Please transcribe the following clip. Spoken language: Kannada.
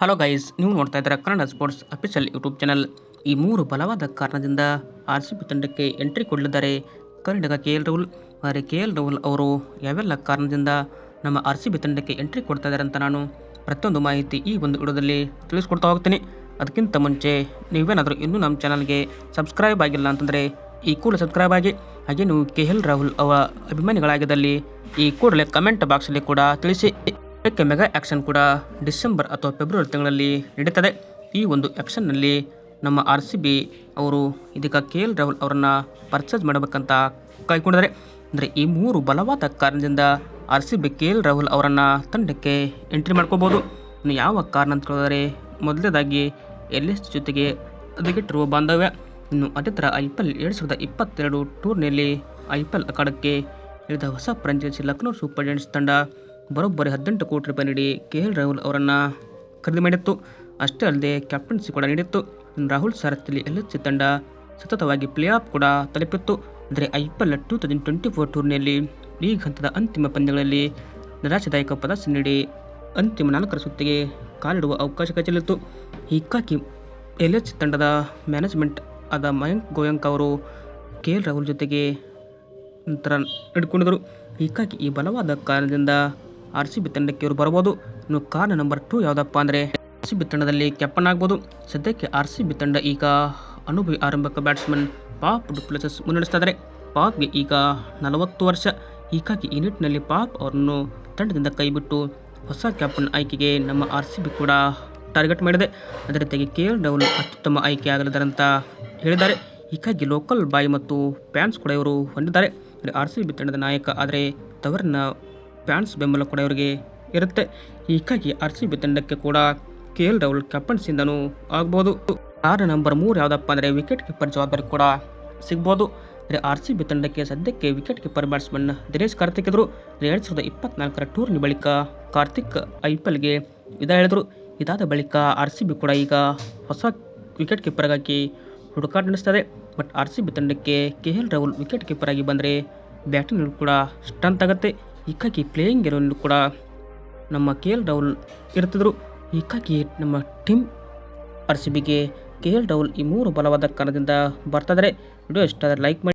ಹಲೋ ಗೈಸ್ ನೀವು ನೋಡ್ತಾ ಇದ್ದೀರಾ Kannada sports official YouTube channel ಈ ಮೂರು ಬಲವಾದ ಕಾರಣದಿಂದ ಆರ್ ಸಿ ಬಿ ತಂಡಕ್ಕೆ ಎಂಟ್ರಿ ಕೊಡಲಿದ್ದಾರೆ ಕರ್ನಾಟಕ ಕೆ ಎಲ್ ರಾಹುಲ್ ಆದರೆ ಕೆ ಎಲ್ ರಾಹುಲ್ ಅವರು ಯಾವೆಲ್ಲ ಕಾರಣದಿಂದ ನಮ್ಮ ಆರ್ ಸಿ ಬಿ ತಂಡಕ್ಕೆ ಎಂಟ್ರಿ ಕೊಡ್ತಾ ಇದ್ದಾರೆ ಅಂತ ನಾನು ಪ್ರತಿಯೊಂದು ಮಾಹಿತಿ ಈ ಒಂದು ವಿಡಿಯೋದಲ್ಲಿ ತಿಳಿಸ್ಕೊಡ್ತಾ ಹೋಗ್ತೀನಿ. ಅದಕ್ಕಿಂತ ಮುಂಚೆ ನೀವೇನಾದರೂ ಇನ್ನೂ ನಮ್ಮ ಚಾನಲ್ಗೆ ಸಬ್ಸ್ಕ್ರೈಬ್ ಆಗಿಲ್ಲ ಅಂತಂದರೆ ಈ ಕೂಡಲೇ ಸಬ್ಸ್ಕ್ರೈಬ್ ಆಗಿ. ಹಾಗೆ ನೀವು ಕೆ ಎಲ್ ರಾಹುಲ್ ಅವರ ಅಭಿಮಾನಿಗಳಾಗಿದ್ದಲ್ಲಿ ಈ ಕೂಡಲೇ ಕಮೆಂಟ್ ಬಾಕ್ಸಲ್ಲಿ ಕೂಡ ತಿಳಿಸಿ. ಇದಕ್ಕೆ ಮೆಗಾ ಆ್ಯಕ್ಷನ್ ಕೂಡ ಡಿಸೆಂಬರ್ ಅಥವಾ ಫೆಬ್ರವರಿ ತಿಂಗಳಲ್ಲಿ ನಡೀತದೆ. ಈ ಒಂದು ಆ್ಯಕ್ಷನ್ನಲ್ಲಿ ನಮ್ಮ ಆರ್ ಸಿ ಬಿ ಅವರು ಇದಕ್ಕೆ ಕೆ ಎಲ್ ರಾಹುಲ್ ಅವರನ್ನು ಪರ್ಚೇಸ್ ಮಾಡಬೇಕಂತ ಕಾಯ್ಕೊಂಡಿದ್ದಾರೆ ಅಂದರೆ ಈ ಮೂರು ಬಲವಾದ ಕಾರಣದಿಂದ R C B K L Rahul ಅವರನ್ನು ತಂಡಕ್ಕೆ ಎಂಟ್ರಿ ಮಾಡ್ಕೋಬೋದು. ಇನ್ನು ಯಾವ ಕಾರಣ ಅಂತ ಕೇಳಿದರೆ ಮೊದಲನೇದಾಗಿ ಎಲ್ ಎಸ್ ಜೊತೆಗೆ ಅದಕ್ಕಿಟ್ಟಿರುವ ಬಾಂಧವ್ಯ. ಇನ್ನು ಅದೇ ಥರ ಐ ಪಿ ಎಲ್ ಎರಡು ಸಾವಿರದ ಇಪ್ಪತ್ತೆರಡು ಟೂರ್ನಿಯಲ್ಲಿ ಐ ಪಿ ಎಲ್ ಅಖಾಡಕ್ಕೆ ಇಳಿದ ಹೊಸ ಫ್ರಾಂಚೈಸಿ ಲಕ್ನೋ ಸೂಪರ್ ಜೈಂಟ್ಸ್ ತಂಡ ಬರೋಬ್ಬರಿ ಹದಿನೆಂಟು ಕೋಟಿ ರೂಪಾಯಿ ನೀಡಿ ಕೆ ಎಲ್ ರಾಹುಲ್ ಅವರನ್ನು ಖರೀದಿ ಮಾಡಿತ್ತು. ಅಷ್ಟೇ ಅಲ್ಲದೆ ಕ್ಯಾಪ್ಟನ್ಸಿ ಕೂಡ ನೀಡಿತ್ತು. ರಾಹುಲ್ ಸಾರಥ್ಯದಲ್ಲಿ ಎಲ್ ಎಚ್ ತಂಡ ಸತತವಾಗಿ ಪ್ಲೇ ಆಫ್ ಕೂಡ ತಲುಪಿತ್ತು. ಅಂದರೆ I P L two thousand twenty four ಟೂರ್ನಿಯಲ್ಲಿ ಲೀಗ್ ಹಂತದ ಅಂತಿಮ ಪಂದ್ಯಗಳಲ್ಲಿ ನಿರಾಶದಾಯಕ ಪ್ರದರ್ಶನ ನೀಡಿ ಅಂತಿಮ ನಾಲ್ಕರ ಸುತ್ತಿಗೆ ಕಾಲಿಡುವ ಅವಕಾಶ ಕಚ್ಚಲಿತ್ತು ಹೀಗಾಗಿ ಎಲ್ ಎಚ್ ತಂಡದ ಮ್ಯಾನೇಜ್ಮೆಂಟ್ ಆದ ಮಯಂಕ್ ಗೋಯಂಕ್ ಅವರು ಕೆ ಎಲ್ ರಾಹುಲ್ ಜೊತೆಗೆ ನಂತರ ನಡ್ಕೊಂಡಿದ್ದರು. ಹೀಗಾಗಿ ಈ ಬಲವಾದ ಕಾರಣದಿಂದ ಆರ್ ಸಿ ಬಿ ತಂಡಕ್ಕೆ ಇವರು ಬರ್ಬೋದು. ಇನ್ನು ಕಾರಣ ನಂಬರ್ ಟು ಯಾವುದಪ್ಪ ಅಂದರೆ ಆರ್ ಸಿ ತಂಡದಲ್ಲಿ ಕ್ಯಾಪ್ಟನ್ ಆಗ್ಬೋದು ಸದ್ಯಕ್ಕೆ ಆರ್ ಸಿ ಬಿ ತಂಡ ಈಗ ಅನುಭವಿ ಆರಂಭಿಕ ಬ್ಯಾಟ್ಸ್ಮನ್ ಪಾಪ್ ಡುಪ್ಲೆಸಸ್ ಮುನ್ನಡೆಸ್ತಾ ಇದ್ದಾರೆ ಪಾಪ್ಗೆ ಈಗ ನಲವತ್ತು ವರ್ಷ. ಹೀಗಾಗಿ ಈ ನಿಟ್ಟಿನಲ್ಲಿ ಪಾಪ್ ಅವರನ್ನು ತಂಡದಿಂದ ಕೈಬಿಟ್ಟು ಹೊಸ ಕ್ಯಾಪ್ಟನ್ ಆಯ್ಕೆಗೆ ನಮ್ಮ ಆರ್ ಕೂಡ ಟಾರ್ಗೆಟ್ ಮಾಡಿದೆ. ಅದರ ಜೊತೆಗೆ ಕೆ ಎಲ್ ರಾಹುಲ್ ಅತ್ಯುತ್ತಮ ಆಯ್ಕೆ ಆಗಲಿದ್ದಾರೆ ಅಂತ ಹೇಳಿದ್ದಾರೆ. ಹೀಗಾಗಿ ಲೋಕಲ್ ಬಾಯ್ ಮತ್ತು ಫ್ಯಾನ್ಸ್ ಕೂಡ ಇವರು ಹೊಂದಿದ್ದಾರೆ. ಆರ್ ಸಿ ಬಿ ತಂಡದ ನಾಯಕ ಆದರೆ ತವರಿನ ಫ್ಯಾನ್ಸ್ ಬೆಂಬಲ ಕೂಡ ಇವರಿಗೆ ಇರುತ್ತೆ. ಹೀಗಾಗಿ ಆರ್ ಸಿ ಬಿ ತಂಡಕ್ಕೆ ಕೂಡ ಕೆ ಎಲ್ ರಾಹುಲ್ ಕ್ಯಾಪ್ಟನ್ಸಿಂದನೂ ಆಗ್ಬೋದು. ಆರು ನಂಬರ್ ಮೂರು ಯಾವುದಪ್ಪ ಅಂದರೆ ವಿಕೆಟ್ ಕೀಪರ್ ಜವಾಬ್ದಾರಿ ಕೂಡ ಸಿಗ್ಬೋದು. ಅಂದರೆ ಆರ್ ಸಿ ಬಿ ತಂಡಕ್ಕೆ ಸದ್ಯಕ್ಕೆ wicket keeper batsman Dinesh Karthik ಇದ್ದರು ಎರಡು ಸಾವಿರದ ಇಪ್ಪತ್ನಾಲ್ಕರ ಟೂರ್ನಿ ಬಳಿಕ ಕಾರ್ತಿಕ್ ಐ ಪಿ ಎಲ್ಗೆ ಇದ ಹೇಳಿದರು. ಇದಾದ ಬಳಿಕ ಆರ್ ಸಿ ಬಿ ಕೂಡ ಈಗ ಹೊಸ ವಿಕೆಟ್ ಕೀಪರ್ಗಾಗಿ ಹುಡುಕಾಟ ನಡೆಸ್ತದೆ. ಬಟ್ ಆರ್ ಸಿ ಬಿ ತಂಡಕ್ಕೆ K L Rahul wicket keeper ಆಗಿ ಬಂದರೆ ಬ್ಯಾಟಿಂಗ್ ಕೂಡ ಸ್ಟ್ರೆಂತ್ ಆಗುತ್ತೆ. ಹೀಗಾಗಿ ಪ್ಲೇಯಿಂಗ್ ಗೆಲುವಲ್ಲಿ ಕೂಡ ನಮ್ಮ ಕೆ ಎಲ್ ರಾಹುಲ್ ಇರ್ತಿದ್ರು. ಹೀಗಾಗಿ ನಮ್ಮ ಟೀಮ್ ಆರ್ ಸಿ ಬಿಗೆ ಕೆ ಎಲ್ ರಾಹುಲ್ ಈ ಮೂರು ಬಲವಾದ ಕಾರಣದಿಂದ ಬರ್ತಾ ಇದ್ದಾರೆ ವಿಡಿಯೋ ಇಷ್ಟ ಲೈಕ್ ಮಾಡಿ.